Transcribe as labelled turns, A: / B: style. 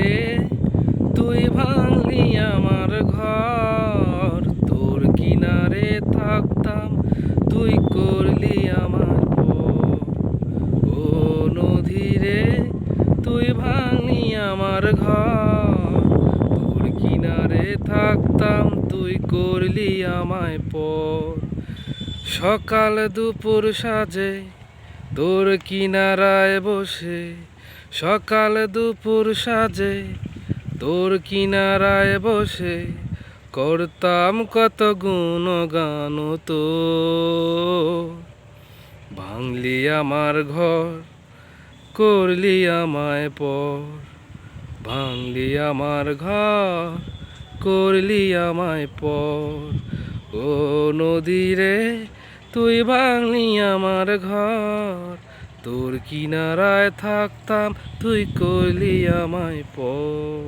A: রে, তুই ভাঙলি আমার ঘর, তোর কিনারে থাকতাম, তুই করলি আমার ও নদী তুই ভাঙলি আমার ঘর, তোর কিনারে থাকতাম, তুই করলি আমায় পর। সকাল দুপুর সাজে তোর কিনারায় বসে সকাল দুপুর সাজে। তোর কিনারায় বসে করতাম কত গুণ গান তো। ভাঙলি আমার ঘর, করলি আমায় পর। ভাঙলি আমার ঘর, করলি আমায় পর। ও নদীরে তুই বাংলি আমার ঘর তোর কিনারায় থাকতাম তুই কইলি আমায় পর।